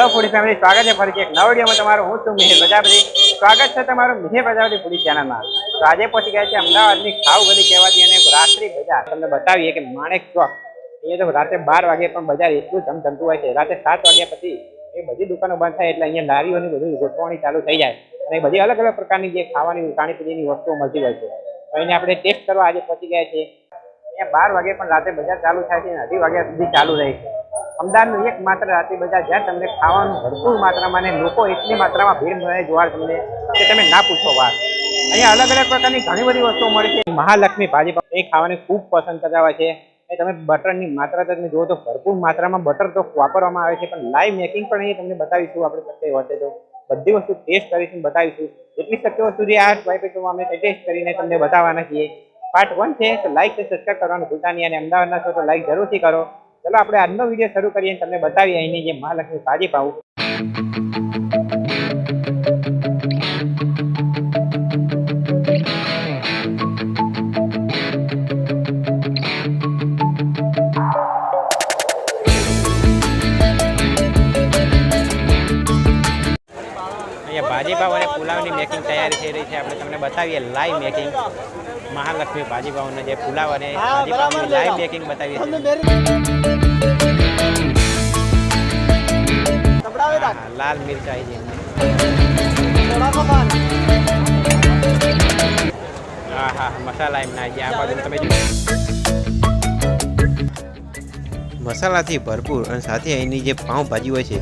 Hello ફૂડી family સ્વાગત છે ફરીથી એક નવા વિડીયોમાં તમારું હું છું મિહિર પ્રજાપતિ સ્વાગત છે તમારું મિહિર પ્રજાપતિ ફૂડી ચેનલમાં તો આજે પહોંચી ગયા છે અમદાવાદની ખાવ ગલી કહેવાતી અને રાત્રિ બજાર. તમને બતાવીએ કે માણેક ચોક. અહીંયા તો રાતે બાર વાગે પણ બજાર એટલું ધમધમતું હોય છે. રાતે સાત વાગ્યા પછી એ બધી દુકાનો બંધ થાય એટલે અહીંયા લારીઓની બધું ગોઠવણી ચાલુ થઈ જાય. અને બધી અલગ અલગ પ્રકારની જે ખાવાની ખાણીપીણીની વસ્તુઓ મળતી હોય છે. એને આપણે ટેસ્ટ કરવા આજે પહોંચી ગયા છીએ. અહીંયા બાર વાગે પણ રાતે બજાર ચાલુ થાય છે અને અઢી વાગ્યા સુધી ચાલુ રહે છે. અમદાવાદનું એક માત્ર રાત્રિ બજાર જ્યાં તમને ખાવાનું ભરપૂર માત્રામાં ને લોકો એટલી માત્રામાં ભીડ મળે જોવા તમને કે તમે ના પૂછો વાત. અહીંયા અલગ અલગ પ્રકારની ઘણી બધી વસ્તુઓ મળે છે. મહાલક્ષ્મી ભાજી એ ખાવાની ખૂબ પસંદ કરતા હોય છે. એ તમે બટરની માત્રા તમે જુઓ તો ભરપૂર માત્રામાં બટર તો વાપરવામાં આવે છે, પણ લાઈવ મેકિંગ પણ અહીં તમને બતાવીશું આપણે પ્રત્યે હોય તો. બધી વસ્તુ ટેસ્ટ કરીશું, બતાવીશું. જેટલી શક્ય સુધી આ વાઇપેટો અમે ટેસ્ટ કરીને તમને બતાવવાના છીએ. પાર્ટ વન છે, તો લાઈક સબસ્ક્રાઈબ કરવાનું ભૂલતા નહીં અને અમદાવાદના છો તો લાઈક જરૂરથી કરો. ચલો આપણે આજનો વીડિયો શરૂ કરીએ તમને બતાવીએ અહીંની જે મહાલક્ષ્મી ભાજી પાઉં ભાજી પાવ અને પુલાવની મેકિંગ તૈયારી થઈ રહી છે. આપણે તમને બતાવીએ લાઈવ મેકિંગ મહાલક્ષ્મી ભાજી પાવનો જે પુલાવ અને લાઈવ બેકિંગ બતાવીએ છીએ. લાલ મિરચા આવી હા હા મસાલા એમ નાખી આ બાજુ તમે મસાલાથી ભરપૂર અને સાથે અહીંની જે પાઉંભાજી હોય છે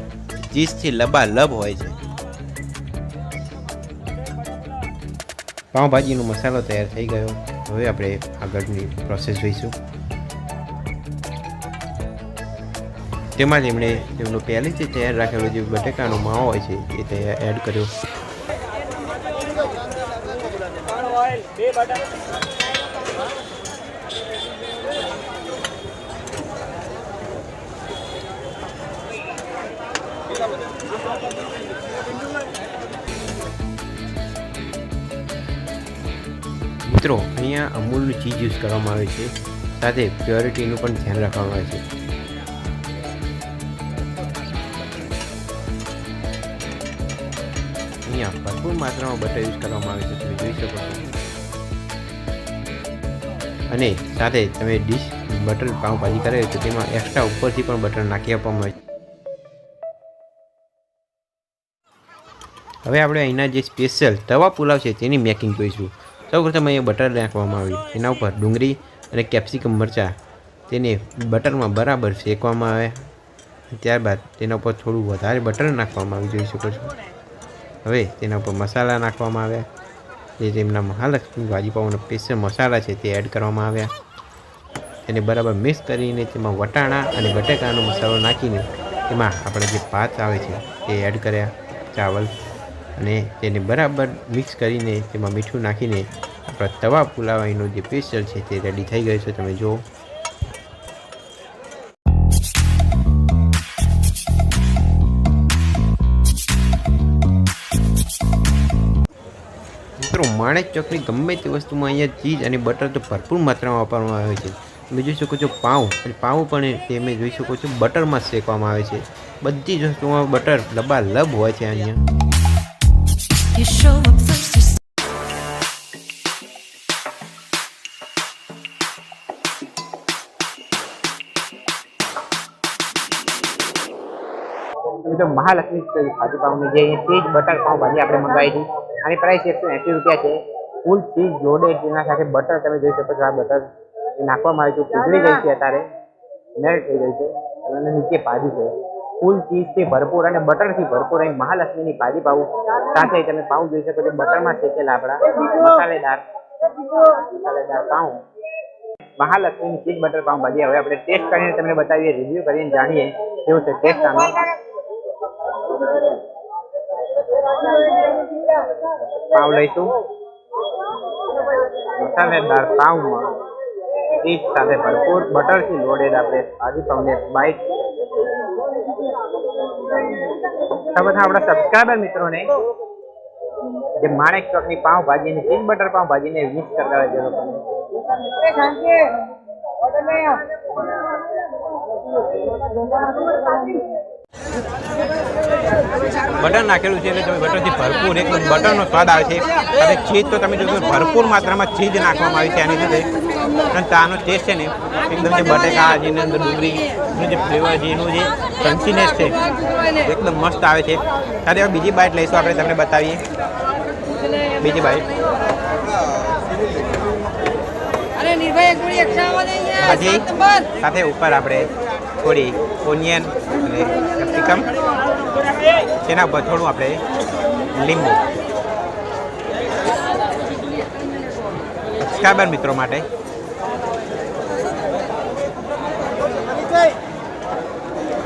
ચીઝથી લબાલબ હોય છે. પાઉંભાજીનો મસાલો તૈયાર થઈ ગયો. હવે આપણે આગળની પ્રોસેસ જોઈશું. તેમાં જ એમણે તેમનો પહેલેથી તૈયાર રાખેલો જે બટેકાનો માવો હોય છે, એ તૈયાર એડ કર્યો. મિત્રો, અહીંયા અમૂલનું ચીઝ યુઝ કરવામાં આવે છે. સાથે પ્યોરિટીનું પણ ધ્યાન રાખવામાં આવે છે. અહીંયા ભરપૂર માત્રામાં બટર યુઝ કરવામાં આવે છે, તમે જોઈ શકો છો. અને સાથે તમે ડીશ બટર પાઉંભાજી કરે તો તેમાં એક્સ્ટ્રા ઉપરથી પણ બટર નાખી આપવામાં આવે છે. હવે આપણે અહીંના જે સ્પેશિયલ તવા પુલાવ છે, તેની મેકિંગ જોઈશું સૌપ્રથમ અહીંયા બટર નાખવામાં આવ્યું. એના ઉપર ડુંગળી અને કેપ્સિકમ મરચાં. તેને બટરમાં બરાબર શેકવામાં આવે. ત્યારબાદ તેના ઉપર થોડું વધારે બટર નાખવામાં આવી જોઈ શકો છો. હવે તેના ઉપર મસાલા નાખવામાં આવ્યા. જે તેમના મહાલક્ષ્મી ભાજીપાઓના સ્પેશિયલ મસાલા છે તે એડ કરવામાં આવ્યા. તેને બરાબર મિક્સ કરીને તેમાં વટાણા અને બટેકાનો મસાલો નાખીને તેમાં આપણે જે પાત આવે છે તે એડ કર્યા. ચાવલ. અને તેને બરાબર મિક્સ કરીને તેમાં મીઠું નાખીને આપણા તવા પુલાવાઈનો જે પેસ્ટર છે તે રેડી થઈ ગયો છે. તમે જુઓ. મિત્રો, માણેક ચોકની ગમે તે વસ્તુમાં અહીંયા ચીઝ અને બટર તો ભરપૂર માત્રામાં વાપરવામાં આવે છે. તમે જોઈ શકો છો પાઉં, અને પાઉં પણ તમે જોઈ શકો છો બટરમાં શેકવામાં આવે છે. બધી જ વસ્તુમાં બટર લબાલબ હોય છે અહીંયા. મિત્રો, મહાલક્ષ્મી ભાજી પાઉંની જે ચીઝ બટર પાઉં ભાજી આપણે મંગાવી હતી. આની પ્રાઇસ એકસો એંસી રૂપિયા છે. ફૂલ ચીઝ જોડે જેના સાથે બટર તમે જોઈ શકો છો, આ બટર નાખવામાં આવ્યું છે પીગળી ગઈ છે અત્યારે. મેલ્ટ થઈ ગઈ છે. અને નીચે ભાજી છે. ફૂલ ચીઝથી ભરપૂર અને બટરથી ભરપૂર અહીં મહાલક્ષ્મીની ભાજી પાઉ. સાથે તમે પાઉં જોઈ શકો છો, બટરમાં શેકેલા આપણા મસાલેદાર મસાલેદાર પાઉં. મહાલક્ષ્મીની ચીઝ બટર પાઉં ભાજી. હવે આપણે ટેસ્ટ કરીને તમને બતાવીએ રિવ્યુ કરીને જાણીએ કેવું છે ટેસ્ટ આનો. પાવ લઈશું. મસાલેદાર પાવમાં ચીઝ સાથે ભરપૂર. બટરથી લોડેડ આપણે ભાજી પાવને બાઈટ બધા આપણા સબસ્ક્રાઈબર મિત્રોને જે માણેક ચોકની પાઉંભાજી ભાજીની ચીઝ બટર પાવ ભાજીને મિસ કરતા હોય છે બટર નાખેલું છે એટલે તમે બટરથી ભરપૂર એકદમ બટરનો સ્વાદ આવે છે. અને ચીઝ તો તમે જોશો ભરપૂર માત્રામાં ચીઝ નાખવામાં આવી છે આની સાથે. અને ચાનો ટેસ્ટ છે ને એકદમ જે બટેકા જેની અંદર ડુંગળીનું જે ફ્લેવર એનું જે ક્રન્ચીનેસ છે એકદમ મસ્ત આવે છે. ત્યારે હવે બીજી બાઈટ લઈશું આપણે તમને બતાવીએ. બીજી બાઈટ અરે નિર્ભય એક ગોળી એકસ્ટ્રા આવવા દે છે ભાજી સાત નંબર સાથે ઉપર આપણે થોડી ઓનિયન અને કેપ્સિકમ તેના ઉપર થોડું આપણે લીંબુ. સબસ્ક્રાઈબર મિત્રો માટે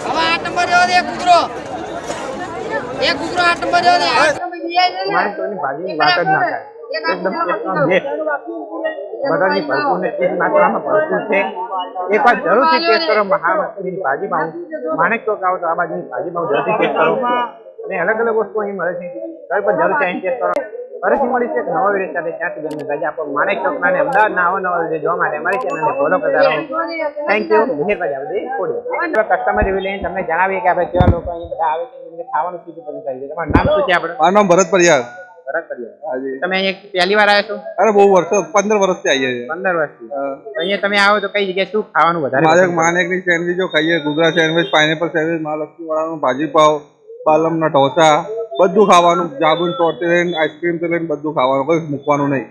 હવે આઠ નંબર રહ્યો દે એક કૂતરો એક કૂતરો બીજા છે મારે તોની ભાજીની વાત જ ના થાય. એકદમ એકદમ બેસ્ટ બધાની ભરપૂર ને ચીઝ માત્રામાં ભરપૂર છે. એક વાર જરૂરથી ટેસ્ટ કરો મહારાષ્ટ્રની ભાજી પાઉં માણેક ચોક આવો તો આ બાજુની ભાજી પાઉં જરૂરથી ટેસ્ટ કરો. અને અલગ અલગ વસ્તુ અહીં મળે છે. ત્યારે પણ જરૂરથી અહીં ટેસ્ટ કરો. ફરીથી મળીશું એક નવા વીડિયો સાથે. ત્યાં સુધી અમને રજા આપો માણેક ચોકના અને અમદાવાદના આવા નવા વીડિયો જોવા માટે અમારી ચેનલને ફોલો કરતા રહો. થેન્ક યુ મિહિરભાઈ આ બધી કોડી કસ્ટમર રિવ્યુ લઈને તમને જણાવીએ કે આપણે કેવા લોકો અહીં બધા આવે છે અને એમને ખાવાનું શું પસંદ થાય છે. તમારું નામ શું છે આપણે? મારું નામ ભરત પરિયાર. તમે પહેલી વાર આવ્યા છો? અરે બહુ વર્ષો પંદર વર્ષથી આવીએ છીએ. પંદર વર્ષથી. અહીંયા તમે આવો તો કઈ જગ્યાએ શું ખાવાનું વધારે મારે કરો? માનેકની ખાઈએ Gujarat sandwich pineapple sandwich Mahalakshmi વાળાનું ભાજી પાવ પાલમના ઢોસા બધું ખાવાનું સાબુન ચોરથી લઈને આઈસ્ક્રીમથી લઈને બધું ખાવાનું કોઈ મૂકવાનું નહીં.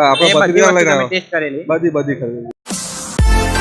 આપણે બધી લઈને બધી બધી ખરીદી